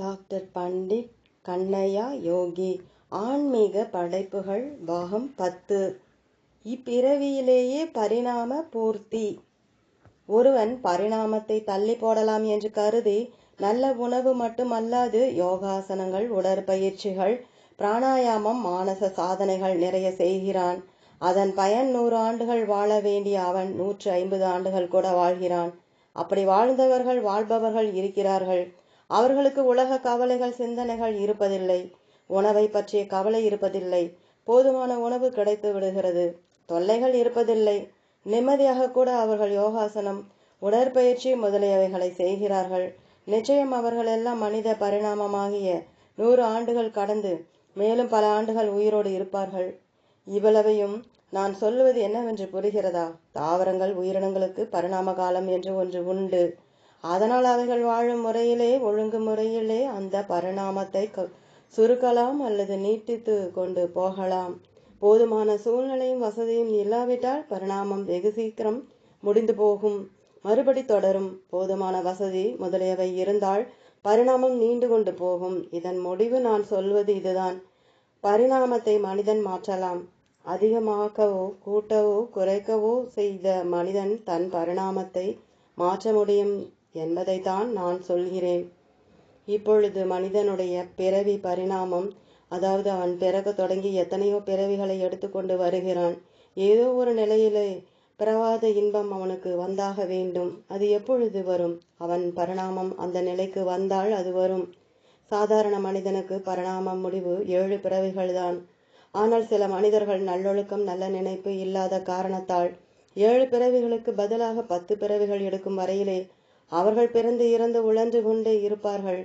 Doctor Pandit Kannaiya யோகி. ஆன்மீக படைப்புகள் பாகம் பத்து. இப்பிறவியிலேயே பரிணாம பூர்த்தி. ஒருவன் பரிணாமத்தை தள்ளி போடலாம் என்று கருதி நல்ல உணவு மட்டுமல்லாது யோகாசனங்கள் உடற்பயிற்சிகள் பிராணாயாமம் மானச சாதனைகள் நிறைய செய்கிறான். அதன் பயன் நூறு ஆண்டுகள் வாழ வேண்டிய அவன் நூற்று ஐம்பது ஆண்டுகள் கூட வாழ்கிறான். அப்படி வாழ்ந்தவர்கள் வாழ்பவர்கள் இருக்கிறார்கள். அவர்களுக்கு உலக கவலைகள் சிந்தனைகள் இருப்பதில்லை. உணவை பற்றிய கவலை இருப்பதில்லை. போதுமான உணவு கிடைத்து விடுகிறது. தொல்லைகள் இருப்பதில்லை. நிம்மதியாக கூட அவர்கள் யோகாசனம் உடற்பயிற்சி முதலியவைகளை செய்கிறார்கள். நிச்சயம் அவர்கள் எல்லாம் மனித பரிணாமமாகிய நூறு ஆண்டுகள் கடந்து மேலும் பல ஆண்டுகள் உயிரோடு இருப்பார்கள். இவ்வளவையும் நான் சொல்லுவது என்னவென்று புரிகிறதா? தாவரங்கள் உயிரினங்களுக்கு பரிணாம காலம் என்று ஒன்று உண்டு. அதனால் அவைகள் வாழும் முறையிலே ஒழுங்கு முறையிலே அந்த பரிணாமத்தை சுருக்கலாம் அல்லது நீட்டித்து கொண்டு போகலாம். போதுமான சூழ்நிலையும் வசதியும் இல்லாவிட்டால் பரிணாமம் வெகு சீக்கிரம் முடிந்து போகும். மறுபடி தொடரும். போதுமான வசதி முதலியவை இருந்தால் பரிணாமம் நீண்டு கொண்டு போகும். இதன் முடிவு நான் சொல்வது இதுதான். பரிணாமத்தை மனிதன் மாற்றலாம். அதிகமாக்கவோ கூட்டவோ குறைக்கவோ செய்த மனிதன் தன் பரிணாமத்தை மாற்ற முடியும். என்பதைத்தான் நான் சொல்கிறேன். இப்பொழுது மனிதனுடைய பிறவி பரிணாமம் அதாவது அவன் பிறக்க தொடங்கி எத்தனையோ பிறவிகளை எடுத்துக்கொண்டு வருகிறான். ஏதோ ஒரு நிலையிலே பிறவாத இன்பம் அவனுக்கு வந்தாக வேண்டும். அது எப்பொழுது வரும்? அவன் பரிணாமம் அந்த நிலைக்கு வந்தால் அது வரும். சாதாரண மனிதனுக்கு பரிணாமம் முடிவு ஏழு பிறவிகள்தான் ஆனால் சில மனிதர்கள் நல்லொழுக்கம் நல்ல நினைப்பு இல்லாத காரணத்தால் ஏழு பிறவிகளுக்கு பதிலாக பத்து பிறவிகள் எடுக்கும் வரையிலே அவர்கள் பிறந்து இறந்து உழன்று கொண்டே இருப்பார்கள்.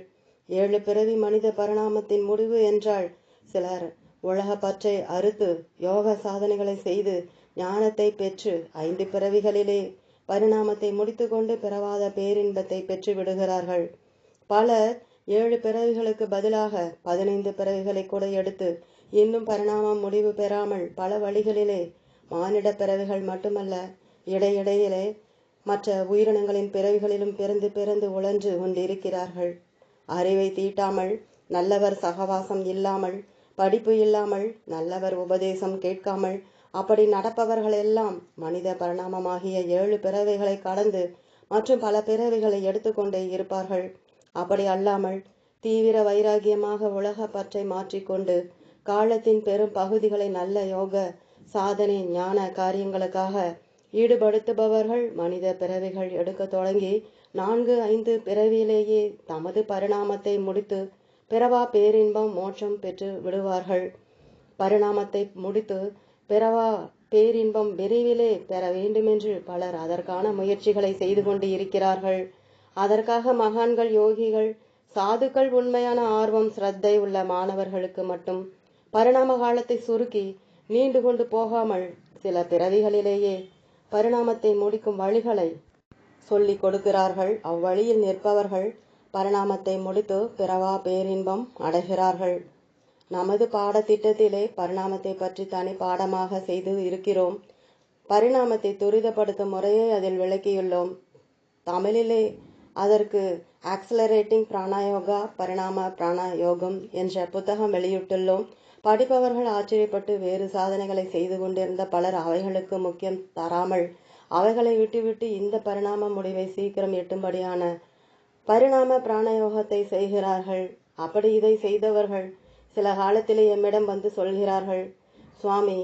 ஏழு பிறவி மனித பரிணாமத்தின் முடிவு என்றால் சிலர் உலக பற்றை அறுத்து யோக சாதனைகளை செய்து ஞானத்தை பெற்று ஐந்து பிறவிகளிலே பரிணாமத்தை முடித்துக்கொண்டு பிறவாத பேரின்பத்தை பெற்று விடுகிறார்கள். பலர் ஏழு பிறவிகளுக்கு பதிலாக பதினைந்து பிறவிகளை கூட எடுத்து இன்னும் பரிணாமம் முடிவு பெறாமல் பல வழிகளிலே மானிட பிறவிகள் மட்டுமல்ல இடையிடையிலே மற்ற உயிரினங்களின் பிறவிகளிலும் பிறந்து பிறந்து உழன்று கொண்டிருக்கிறார்கள். அறிவை தீட்டாமல் நல்லவர் சகவாசம் இல்லாமல் படிப்பு இல்லாமல் நல்லவர் உபதேசம் கேட்காமல் அப்படி நடப்பவர்கள் எல்லாம் மனித பரிணாமமாகிய ஏழு பிறவைகளை கடந்து மற்றும் பல பிறவைகளை எடுத்துக்கொண்டே இருப்பார்கள். அப்படி அல்லாமல் தீவிர வைராகியமாக உலக பற்றை மாற்றிக்கொண்டு காலத்தின் பெரும் பகுதிகளை நல்ல யோக சாதனை ஞான காரியங்களுக்காக ஈடுபடுத்துபவர்கள் மனித பிறவிகள் எடுக்க தொடங்கி நான்கு ஐந்து பிறவியிலேயே தமது பரிணாமத்தை முடித்து பிறவா பேரின்பம் மோட்சம் பெற்று விடுவார்கள். பரிணாமத்தை முடித்து பிறவா பேரின்பம் விரைவிலே பெற வேண்டுமென்று பலர் அதற்கான முயற்சிகளை செய்து கொண்டு இருக்கிறார்கள். அதற்காக மகான்கள் யோகிகள் சாதுக்கள் உண்மையான ஆர்வம் சிரத்தை உள்ள மாணவர்களுக்கு மட்டும் பரிணாம காலத்தை சுருக்கி நீண்டு கொண்டு போகாமல் சில பிறவிகளிலேயே பரிணாமத்தை முடிக்கும் வழிகளை சொல்லிக் கொடுக்கிறார்கள். அவ்வழியில் நிற்பவர்கள் பரிணாமத்தை முடித்து பிறவா பேரின்பம் அடைகிறார்கள். நமது பாடத்திட்டத்திலே பரிணாமத்தை பற்றி தனி பாடமாக செய்து இருக்கிறோம். பரிணாமத்தை துரிதப்படுத்தும் முறையை அதில் விளக்கியுள்ளோம். தமிழிலே அதற்கு ஆக்சலரேட்டிங் பிராணாயோகா பரிணாம பிராணாயோகம் என்ற புத்தகம் வெளியிட்டுள்ளோம். படிப்பவர்கள் ஆச்சரியப்பட்டு வேறு சாதனைகளை செய்து கொண்டிருந்த பலர் அவைகளுக்கு முக்கியம் தராமல் அவைகளை விட்டுவிட்டு இந்த பரிணாம முடிவை சீக்கிரம் எட்டும்படியான பரிணாம பிராணயோகத்தை செய்கிறார்கள். அப்படி இதை செய்தவர்கள் சில காலத்திலே எம்மிடம் வந்து சொல்கிறார்கள் சுவாமி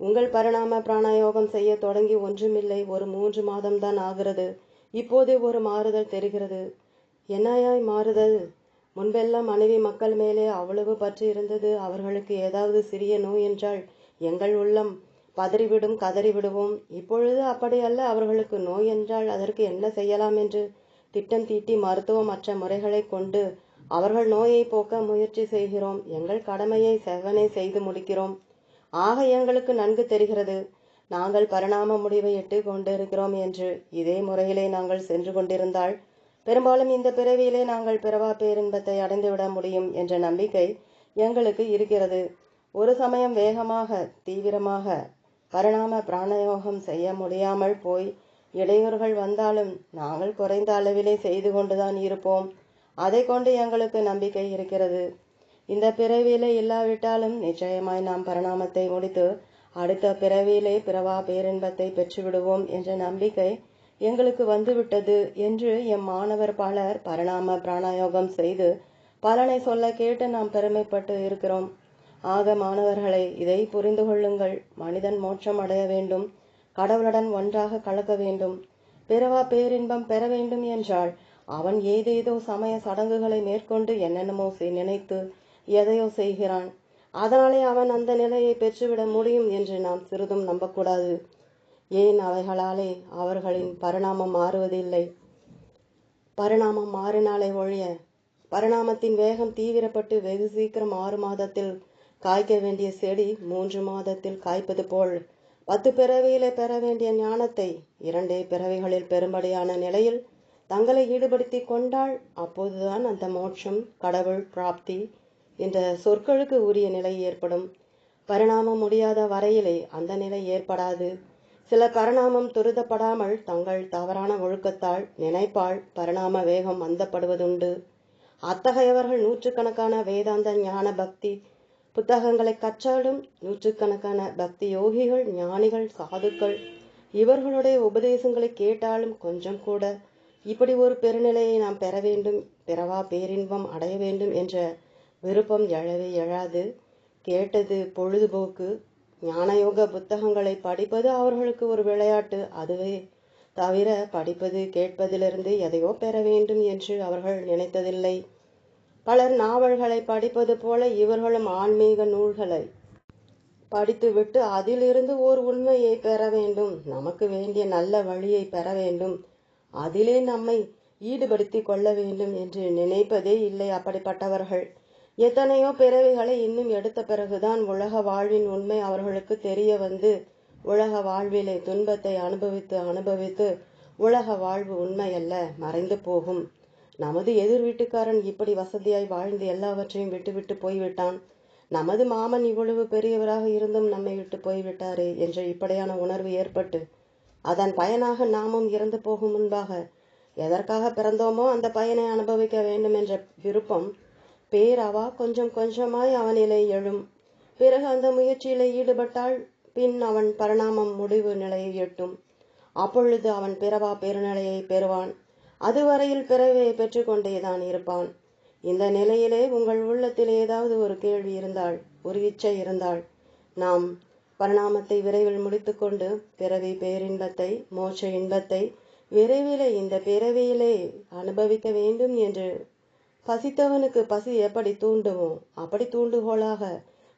உங்கள் பரிணாம பிராணாயோகம் செய்ய தொடங்கி ஒன்றுமில்லை ஒரு மூன்று மாதம்தான் ஆகிறது. இப்போதே ஒரு மாறுதல் தெரிகிறது. என்னாயாய் மாறுதல்? முன்பெல்லாம் மனைவி மக்கள் மேலே அவ்வளவு பற்று இருந்தது. அவர்களுக்கு ஏதாவது சிறிய நோய் என்றால் எங்கள் உள்ளம் பதறிவிடும் கதறிவிடுவோம். இப்பொழுது அப்படி அல்ல. அவர்களுக்கு நோய் என்றால் அதற்கு என்ன செய்யலாம் என்று திட்டம் தீட்டி மருத்துவமற்ற முறைகளை கொண்டு அவர்கள் நோயை போக்க முயற்சி செய்கிறோம். எங்கள் கடமையை செவனை செய்து முடிக்கிறோம். ஆக எங்களுக்கு நன்கு தெரிகிறது. நாங்கள் பரிணாம முடிவை எட்டு கொண்டிருக்கிறோம் என்று இதே முறையிலே நாங்கள் சென்று கொண்டிருந்தால் பெரும்பாலும் இந்த பிறவியிலே நாங்கள் பிறவா பேரின்பத்தை அடைந்துவிட முடியும் என்ற நம்பிக்கை எங்களுக்கு இருக்கிறது. ஒரு சமயம் வேகமாக தீவிரமாக பரிணாம பிராணயோகம் செய்ய முடியாமல் போய் இடையூறுகள் வந்தாலும் நாங்கள் குறைந்த அளவிலே செய்து கொண்டுதான் இருப்போம். அதை கொண்டு எங்களுக்கு நம்பிக்கை இருக்கிறது. இந்த பிறவியிலே இல்லாவிட்டாலும் நிச்சயமாய் நாம் பரிணாமத்தை முடித்து அடுத்த பிறவியிலே பிறவா பேரின்பத்தை பெற்றுவிடுவோம் என்ற நம்பிக்கை எங்களுக்கு வந்துவிட்டது என்று எம் மாணவர் பலர் பரிணாம பிராணாயோகம் செய்து பலனை சொல்ல கேட்டு நாம் பெருமைப்பட்டு இருக்கிறோம். ஆக மாணவர்களை இதை புரிந்து கொள்ளுங்கள். மனிதன் மோட்சம் அடைய வேண்டும். கடவுளுடன் ஒன்றாக கலக்க வேண்டும். பிறவா பேரின்பம் பெற வேண்டும் என்றால் அவன் ஏதேதோ சமய சடங்குகளை மேற்கொண்டு என்னென்னமோ செய் நினைத்து எதையோ செய்கிறான். அதனாலே அவன் அந்த நிலையை பெற்றுவிட முடியும் என்று நாம் சிறிதும் நம்பக்கூடாது. ஏன் அவைகளாலே அவர்களின் பரிணாமம் மாறுவதில்லை? பரிணாமம் மாறினாலே ஒழிய பரிணாமத்தின் வேகம் தீவிரப்பட்டு வெகு சீக்கிரம் ஆறு மாதத்தில் காய்க்க வேண்டிய செடி மூன்று மாதத்தில் காய்ப்பது போல் பத்து பிறவியிலே பெற வேண்டிய ஞானத்தை இரண்டே பிறவிகளில் பெரும்படியான நிலையில் தங்களை ஈடுபடுத்தி கொண்டால் அப்போதுதான் அந்த மோட்சம் கடவுள் பிராப்தி என்ற சொற்களுக்கு உரிய நிலை ஏற்படும். பரிணாமம் முடியாத வரையிலே அந்த நிலை ஏற்படாது. சில பரிணாமம் துரிதப்படாமல் தங்கள் தவறான ஒழுக்கத்தால் நினைப்பால் பரிணாம வேகம் மந்தப்படுவதுண்டு அத்தகையவர்கள் நூற்றுக்கணக்கான வேதாந்த ஞான பக்தி புத்தகங்களை கற்றாலும் நூற்றுக்கணக்கான பக்தி யோகிகள் ஞானிகள் சாதுக்கள் இவர்களுடைய உபதேசங்களை கேட்டாலும் கொஞ்சம் கூட இப்படி ஒரு பெருநிலையை நாம் பெற வேண்டும் பிறவா பேரின்பம் அடைய வேண்டும் என்ற விருப்பம் எழவே எழாது. கேட்டது பொழுதுபோக்கு ஞானயோக புத்தகங்களை படிப்பது அவர்களுக்கு ஒரு விளையாட்டு. அதுவே தவிர படிப்பது கேட்பதிலிருந்து எதையோ பெற வேண்டும் என்று அவர்கள் நினைத்ததில்லை. பலர் நாவல்களை படிப்பது போல இவர்களும் ஆன்மீக நூல்களை படித்துவிட்டு அதிலிருந்து ஓர் உண்மையை பெற வேண்டும். நமக்கு வேண்டிய நல்ல வழியை பெற வேண்டும். அதிலே நம்மை ஈடுபடுத்தி கொள்ள வேண்டும் என்று நினைப்பதே இல்லை அப்படிப்பட்டவர்கள். எத்தனையோ பிறவிகளை இன்னும் எடுத்த பிறகுதான் உலக வாழ்வின் உண்மை அவர்களுக்கு தெரிய வந்து உலக வாழ்விலே துன்பத்தை அனுபவித்து அனுபவித்து உலக வாழ்வு உண்மையல்ல மறைந்து போகும். நமது எதிர் வீட்டுக்காரன் இப்படி வசதியாய் வாழ்ந்து எல்லாவற்றையும் விட்டுவிட்டு போய்விட்டான். நமது மாமன் இவ்வளவு பெரியவராக இருந்தும் நம்மை விட்டு போய்விட்டாரே என்ற இப்படியான உணர்வு ஏற்பட்டு அதன் பயனாக நாமும் இறந்து போகும் முன்பாக எதற்காக பிறந்தோமோ அந்த பயனை அனுபவிக்க வேண்டும் என்ற விருப்பம் பேரவா கொஞ்சம் கொஞ்சமாய் அவனிலே எழும். பிறகு அந்த முயற்சியிலே ஈடுபட்டால் பின் அவன் பரிணாமம் முடிவு நிலையை எட்டும். அப்பொழுது அவன் பிறவா பெருநிலையை பெறுவான். அதுவரையில் பிறவியை பெற்றுக்கொண்டேதான் இருப்பான். இந்த நிலையிலே உங்கள் உள்ளத்தில் ஏதாவது ஒரு கேள்வி இருந்தால் ஒரு இச்சை இருந்தால் நாம் பரிணாமத்தை விரைவில் முடித்துக்கொண்டு பிறவி பேரின்பத்தை மோட்ச இன்பத்தை விரைவிலே இந்த பிறவியிலே அனுபவிக்க வேண்டும் என்று பசித்தவனுக்கு பசி எப்படி தூண்டுமோ அப்படி தூண்டுகோலாக.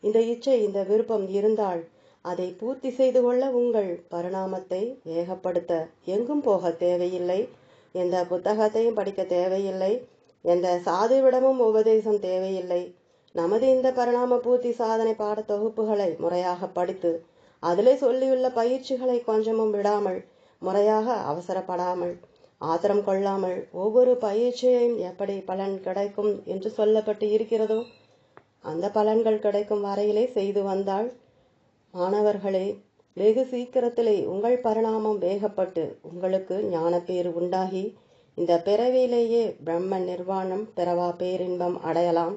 இந்த இச்சை இந்த விருப்பம் இருந்தால் அதை பூர்த்தி செய்து கொள்ள உங்கள் பரிணாமத்தை வேகப்படுத்த எங்கும் போக தேவையில்லை. எந்த புத்தகத்தையும் படிக்க தேவையில்லை. எந்த சாதுவிடமும் உபதேசம் தேவையில்லை. நமது இந்த பரிணாம பூர்த்தி சாதனை பாட தொகுப்புகளை முறையாக படித்து அதிலே சொல்லியுள்ள பயிற்சிகளை கொஞ்சமும் விடாமல் முறையாக அவசரப்படாமல் ஆத்திரம் கொள்ளாமல் ஒவ்வொரு பயிற்சியையும் எப்படி பலன் கிடைக்கும் என்று சொல்லப்பட்டு இருக்கிறதோ அந்த பலன்கள் கிடைக்கும் வரையிலே செய்து வந்தால் மாணவர்களே வெகு சீக்கிரத்திலே உங்கள் பரிணாமம் வேகப்பட்டு உங்களுக்கு ஞானப்பேறு உண்டாகி இந்த பிறவியிலேயே பிரம்ம நிர்வாணம் பிறவா பேரின்பம் அடையலாம்.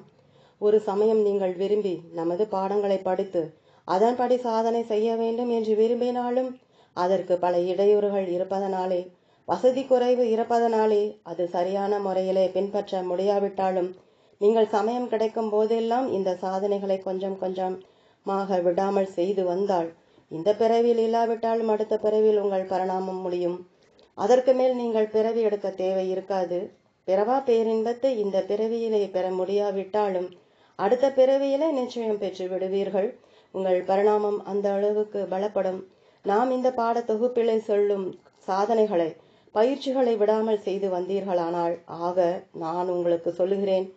ஒரு சமயம் நீங்கள் விரும்பி நமது பாடங்களை படித்து அதன்படி சாதனை செய்ய வேண்டும் என்று விரும்பினாலும் அதற்கு பல இடையூறுகள் இருப்பதனாலே வசதி குறைவு இருப்பதனாலே அது சரியான முறையிலே பின்பற்ற முடியாவிட்டாலும் நீங்கள் சமயம் கிடைக்கும் போதெல்லாம் இந்த சாதனைகளை கொஞ்சம் கொஞ்சமாக விடாமல் செய்து வந்தால் இந்த பிறவியில் இல்லாவிட்டாலும் அடுத்த பிறவியில் உங்கள் பரிணாமம் முடியும். அதற்கு மேல் நீங்கள் பிறவி எடுக்க தேவை இருக்காது. பிறவா பேரின்பத்தை இந்த பிறவியிலே பெற முடியாவிட்டாலும் அடுத்த பிறவியிலே நிச்சயம் பெற்று விடுவீர்கள். உங்கள் பரிணாமம் அந்த அளவுக்கு பலப்படும். நாம் இந்த பாட தொகுப்பிலே சொல்லும் சாதனைகளை பயிற்சிகளை விடாமல் செய்து வந்தீர்களானால் ஆக நான் உங்களுக்கு சொல்லுகிறேன்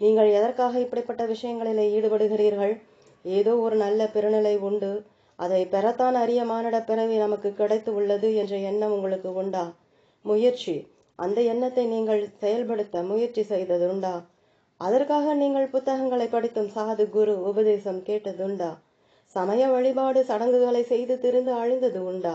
நீங்கள் எதற்காக இப்படிப்பட்ட விஷயங்களில் ஈடுபடுகிறீர்கள்? ஏதோ ஒரு நல்ல பெருநிலை உண்டு. அதை பெறத்தான் அரிய மானிட பிறவி நமக்கு கிடைத்து உள்ளது என்ற எண்ணம் உங்களுக்கு உண்டா? முயற்சி. அந்த எண்ணத்தை நீங்கள் செயல்படுத்த முயற்சி செய்தது உண்டா அதற்காக நீங்கள் புத்தகங்களை படித்தும் சாது குரு உபதேசம் கேட்டதுண்டா? சமய வழிபாடு சடங்குகளை செய்து திரிந்து அழிந்தது உண்டா?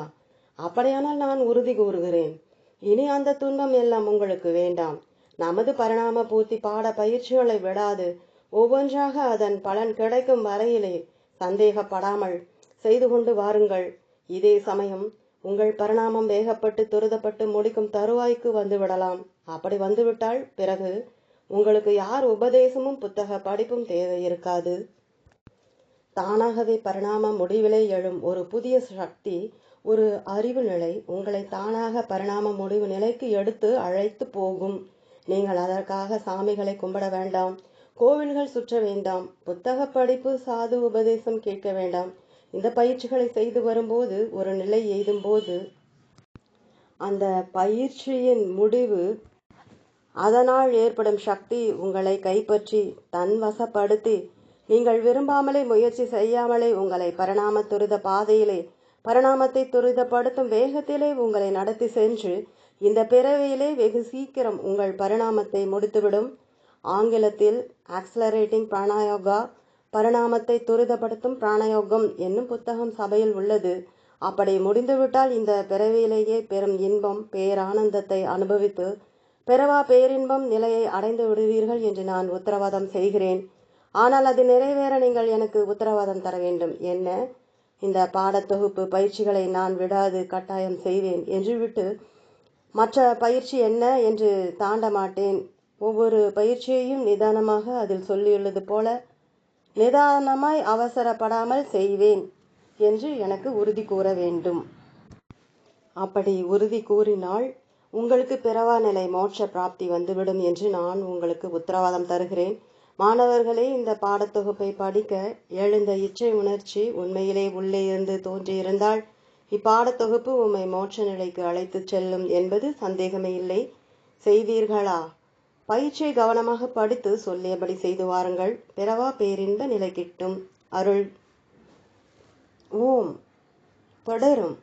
அப்படியானால் நான் உறுதி கூறுகிறேன். இனி அந்த துன்பம் எல்லாம் உங்களுக்கு வேண்டாம். நமது பரிணாம பூர்த்தி பாட பயிற்சிகளை விடாது. ஒவ்வொன்றாக அதன் பலன் கிடைக்கும் வரையிலே சந்தேகப்படாமல் செய்து கொண்டு வாருங்கள். இதே சமயம் உங்கள் பரிணாமம் வேகப்பட்டு துரிதப்பட்டு முடிக்கும் தருவாய்க்கு வந்துவிடலாம் அப்படி வந்துவிட்டால் பிறகு உங்களுக்கு யார் உபதேசமும் புத்தக படிப்பும் தேவை இருக்காது. தானாகவே பரிணாம முடிவிலே எழும் ஒரு புதிய சக்தி ஒரு அறிவு நிலை உங்களை தானாக பரிணாம முடிவு நிலைக்கு எடுத்து அழைத்து போகும். நீங்கள் அதற்காக சாமிகளை கும்பிட வேண்டாம் கோவில்கள் சுற்ற வேண்டாம் புத்தக படிப்பு சாது உபதேசம் கேட்க வேண்டாம். இந்த பயிற்சிகளை செய்து வரும்போது ஒரு நிலை எய்தும் போது அந்த பயிற்சியின் முடிவு அதனால் ஏற்படும் சக்தி உங்களை கைப்பற்றி தன் வசப்படுத்தி நீங்கள் விரும்பாமலே முயற்சி செய்யாமலே உங்களை பரிணாம துரித பாதையிலே பரிணாமத்தை துரிதப்படுத்தும் வேகத்திலே உங்களை நடத்தி சென்று இந்த பிறவியிலே வெகு சீக்கிரம் உங்கள் பரிணாமத்தை முடித்துவிடும். ஆங்கிலத்தில் ஆக்சலரேட்டிங் பிராணாயோகா பரிணாமத்தை துரிதப்படுத்தும் பிராணயோகம் என்னும் புத்தகம் சபையில் உள்ளது. அப்படி முடிந்துவிட்டால் இந்த பிறவியிலேயே பெரும் இன்பம் பேரானந்தத்தை அனுபவித்து பிறவா பேரின்பம் நிலையை அடைந்து விடுவீர்கள் என்று நான் உத்தரவாதம் செய்கிறேன். ஆனால் அது நிறைவேற நீங்கள் எனக்கு உத்தரவாதம் தர வேண்டும். என்ன? இந்த பாடத்தொகுப்பு பயிற்சிகளை நான் விடாது கட்டாயம் செய்வேன் என்று விட்டு மற்ற பயிற்சி என்ன என்று தாண்ட மாட்டேன். ஒவ்வொரு பயிற்சியையும் நிதானமாக அதில் சொல்லியுள்ளது போல நிதானமாய் அவசரப்படாமல் செய்வேன் என்று எனக்கு உறுதி கூற வேண்டும். அப்படி உறுதி கூறினால் உங்களுக்கு பிறவா நிலை மோட்ச பிராப்தி வந்துவிடும் என்று நான் உங்களுக்கு உத்தரவாதம் தருகிறேன். மாணவர்களே இந்த பாடத்தொகுப்பை படிக்க எழுந்த இச்சை உணர்ச்சி உண்மையிலே உள்ளே இருந்து தோன்றியிருந்தால் இப்பாடத்தொகுப்பு உம்மை மோட்ச நிலைக்கு அழைத்துச் செல்லும் என்பது சந்தேகமே இல்லை. செய்வீர்களா? பயிற்சியை கவனமாக படித்து சொல்லியபடி செய்து வாருங்கள். பிறவா பேரின்ப நிலை கிட்டும். அருள். ஓம். தொடரும்.